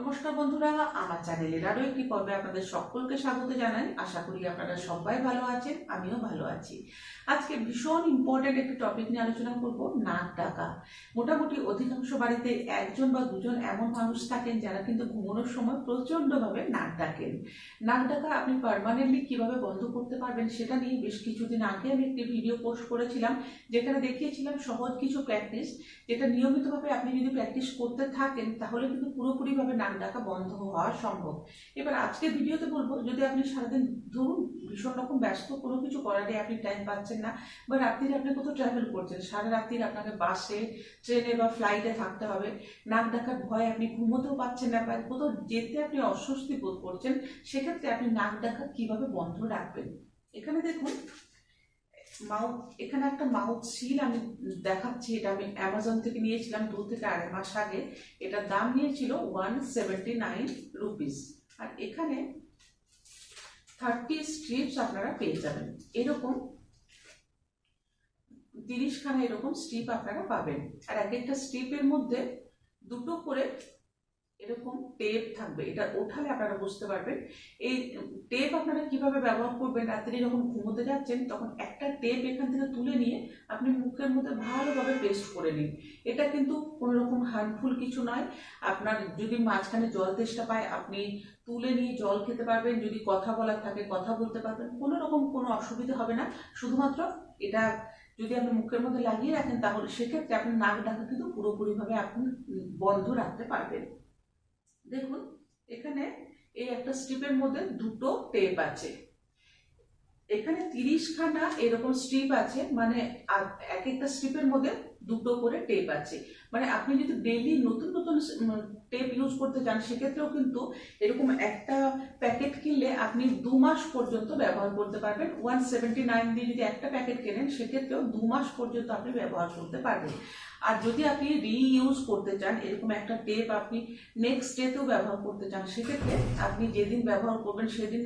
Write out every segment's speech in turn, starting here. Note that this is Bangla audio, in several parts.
নমস্কার বন্ধুরা, আমার চ্যানেলের আরও একটি পর্বে আপনাদের সকলকে স্বাগত জানাই। আশা করি আপনারা সবাই ভালো আছেন, আমিও ভালো আছি। আজকে ভীষণ ইম্পর্টেন্ট একটি টপিক নিয়ে আলোচনা করব, নাক ডাকা। মোটামুটি অধিকাংশ বাড়িতে একজন বা দুজন এমন মানুষ থাকেন যারা কিন্তু ঘুমানোর সময় প্রচণ্ডভাবে নাক ডাকেন। নাক ডাকা আপনি পারমানেন্টলি কীভাবে বন্ধ করতে পারবেন সেটা নিয়ে বেশ কিছুদিন আগে আমি একটি ভিডিও পোস্ট করেছিলাম, যেখানে দেখিয়েছিলাম সহজ কিছু প্র্যাকটিস যেটা নিয়মিতভাবে আপনি যদি প্র্যাকটিস করতে থাকেন, তাহলে কিন্তু পুরোপুরিভাবে নাক ডাকা বন্ধ হওয়া সম্ভব। এবার আজকে ভিডিওতে বলব, যদি আপনি সারাদিন ধরুন ভীষণ রকম ব্যস্ত, কোনো কিছু করারই আপনি টাইম পাচ্ছেন না, বা রাত্রিরে আপনি কোথাও ট্রাভেল করছেন, সারা রাত্রির আপনাকে বাসে ট্রেনে বা ফ্লাইটে থাকতে হবে, নাক ডাকার ভয়ে আপনি ঘুমোতেও পাচ্ছেন না, বা কোথাও যেতে আপনি অস্বস্তি বোধ করছেন, সেক্ষেত্রে আপনি নাক ডাকা কীভাবে বন্ধ রাখবেন? এখানে দেখুন মাউথ এখানে একটা মাউথ সিল আমি দেখাচ্ছি, এটা আমি অ্যামাজন থেকে নিয়েছিলাম, দু থেকে আড়াই মাস আগে। এটার দাম নিয়েছিল ওয়ান সেভেন্টি নাইন রুপিস আর এখানে থার্টি স্ট্রিপস আপনারা পেয়ে যাবেন। এরকম তিরিশখানা এরকম স্ট্রিপ আপনারা পাবেন। আর এক একটা স্ট্রিপের মধ্যে দুটো করে এরকম টেপ থাকবে। এটা ওঠালে আপনারা বুঝতে পারবেন। এই টেপ আপনারা কীভাবে ব্যবহার করবেন, রাত্রে যখন ঘুমোতে যাচ্ছেন, তখন একটা টেপ এখান থেকে তুলে নিয়ে আপনি মুখের মধ্যে ভালোভাবে পেস্ট করে নিন। এটা কিন্তু কোনো রকম হার্মফুল কিছু নয়। আপনার যদি মাঝখানে জল তেষ্টা পায়, আপনি তুলে নিয়ে জল খেতে পারবেন। যদি কথা বলার থাকে, কথা বলতে পারবেন। কোনো রকম কোনো অসুবিধা হবে না। শুধুমাত্র এটা যদি আপনি মুখের মধ্যে লাগিয়ে রাখেন, তাহলে সেক্ষেত্রে আপনার নাক ডাকা কিন্তু পুরোপুরিভাবে আপনি বন্ধ রাখতে পারবেন। দেখুন, এখানে এই একটা স্ট্রিপের মধ্যে দুটো টেপ আছে। এখানে তিরিশখানা এরকম স্ট্রিপ আছে মানে এক একটা স্ট্রিপের মধ্যে দুটো করে টেপ আছে। মানে আপনি যদি ডেইলি নতুন নতুন টেপ ইউজ করতে চান, সেক্ষেত্রেও কিন্তু এরকম একটা প্যাকেট কিনলে আপনি দু মাস পর্যন্ত ব্যবহার করতে পারবেন। ওয়ান সেভেন্টি নাইন দিয়ে যদি একটা প্যাকেট কেনেন, সেক্ষেত্রেও দু মাস পর্যন্ত আপনি ব্যবহার করতে পারবেন। আর যদি আপনি রিইউজ করতে চান, এরকম একটা টেপ আপনি নেক্সট ডেতেও ব্যবহার করতে চান, সেক্ষেত্রে আপনি যেদিন ব্যবহার করবেন সেদিন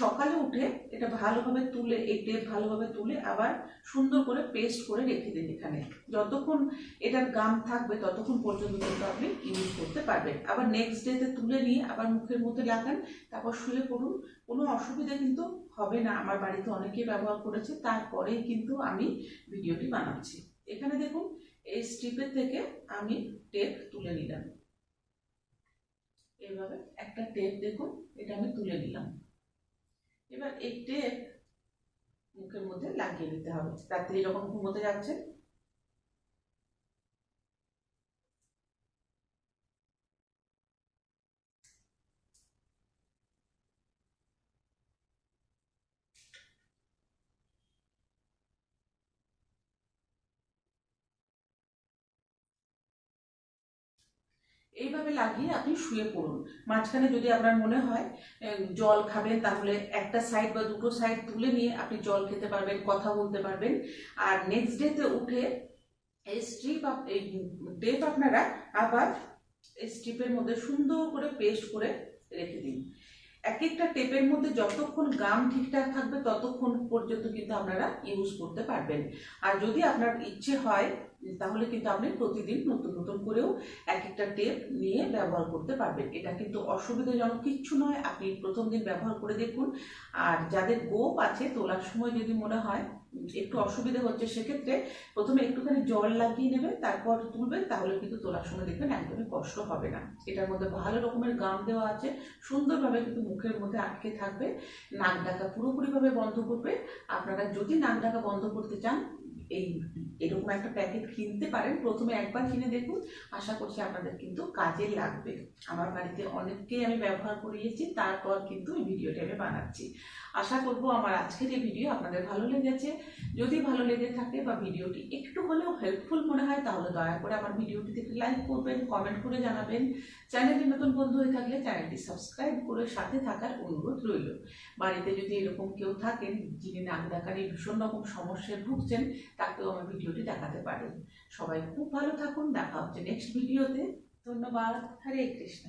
সকালে উঠে এটা ভালোভাবে তুলে, এই টেপ ভালোভাবে তুলে আবার সুন্দর করে পেস্ট করে রেখে দিন এখানে। যতক্ষণ এটার গাম থাকবে, ততক্ষণ পর্যন্ত কিন্তু আপনি ইউজ করতে পারবেন। আবার নেক্সট ডেতে তুলে নিয়ে আবার মুখের মধ্যে লাগান তারপর শুয়ে পড়ুন, কোনো অসুবিধা কিন্তু হবে না। আমার বাড়িতে অনেকেই ব্যবহার করেছে, তারপরেই কিন্তু আমি ভিডিওটি বানাচ্ছি। এখানে দেখুন এই স্ট্রিপের থেকে আমি টেপ তুলে নিলাম। এভাবে একটা টেপ দেখুন, এটা আমি তুলে নিলাম। এবার এই টেপ মুখের মধ্যে লাগিয়ে নিতে হবে রাত্রি যখন ঘুমোতে যাচ্ছেন এইভাবে লাগিয়ে আপনি শুয়ে পড়ুন। মাঝখানে যদি আপনার মনে হয় জল খাবেন, তাহলে একটা সাইড বা দুটো সাইড তুলে নিয়ে আপনি জল খেতে পারবেন, কথা বলতে পারবেন। আর নেক্সট ডেতে উঠে এই স্ট্রিপ এই টেপ আপনারা আবার এই স্ট্রিপের মধ্যে সুন্দর করে পেস্ট করে রেখে দিন। এক একটা টেপের মধ্যে যতক্ষণ গাম ঠিকঠাক থাকবে, ততক্ষণ পর্যন্ত কিন্তু আপনারা ইউজ করতে পারবেন। আর যদি আপনার ইচ্ছে হয়, তাহলে কিন্তু আপনি প্রতিদিন নতুন নতুন করেও এক একটা টেপ নিয়ে ব্যবহার করতে পারবেন। এটা কিন্তু অসুবিধাজনক কিচ্ছু নয়। আপনি প্রথম দিন ব্যবহার করে দেখুন। আর যাদের গোপ আছে, তোলার সময় যদি মনে হয় একটু অসুবিধা হচ্ছে সেক্ষেত্রে প্রথমে একটুখানি জল লাগিয়ে নেবেন তারপর তুলবেন তাহলে কিন্তু তোলার সময় দেখবেন একদমই কষ্ট হবে না। এটার মধ্যে ভালো রকমের গাম দেওয়া আছে, সুন্দরভাবে কিন্তু মুখের মধ্যে আটকে থাকবে, নাক ডাকা পুরোপুরিভাবে বন্ধ করবে। আপনারা যদি নাক ডাকা বন্ধ করতে চান, এই এরকম একটা প্যাকেট কিনতে পারেন। প্রথমে একবার কিনে দেখুন, আশা করছি আপনাদের কিন্তু কাজে লাগবে। আমার বাড়িতে অনেককেই আমি ব্যবহার করিয়েছি, তারপর কিন্তু এই ভিডিওটা আমি বানাচ্ছি। আশা করব আমার আজকের এই ভিডিও আপনাদের ভালো লেগেছে। যদি ভালো লেগে থাকে বা ভিডিওটি একটু হলেও হেল্পফুল মনে হয়, তাহলে দয়া করে আমার ভিডিওটি থেকে লাইক করবেন কমেন্ট করে জানাবেন। চ্যানেলটি নতুন বন্ধু হয়ে থাকলে চ্যানেলটি সাবস্ক্রাইব করে সাথে থাকার অনুরোধ রইল। বাড়িতে যদি এরকম কেউ থাকেন, যিনি নাক ডাকার এই ভীষণ রকম সমস্যায় ভুগছেন, তাকেও আমার ভিডিওটি দেখাতে পারেন। সবাই খুব ভালো থাকুন, দেখা হচ্ছে নেক্সট ভিডিওতে। ধন্যবাদ। হরে কৃষ্ণ।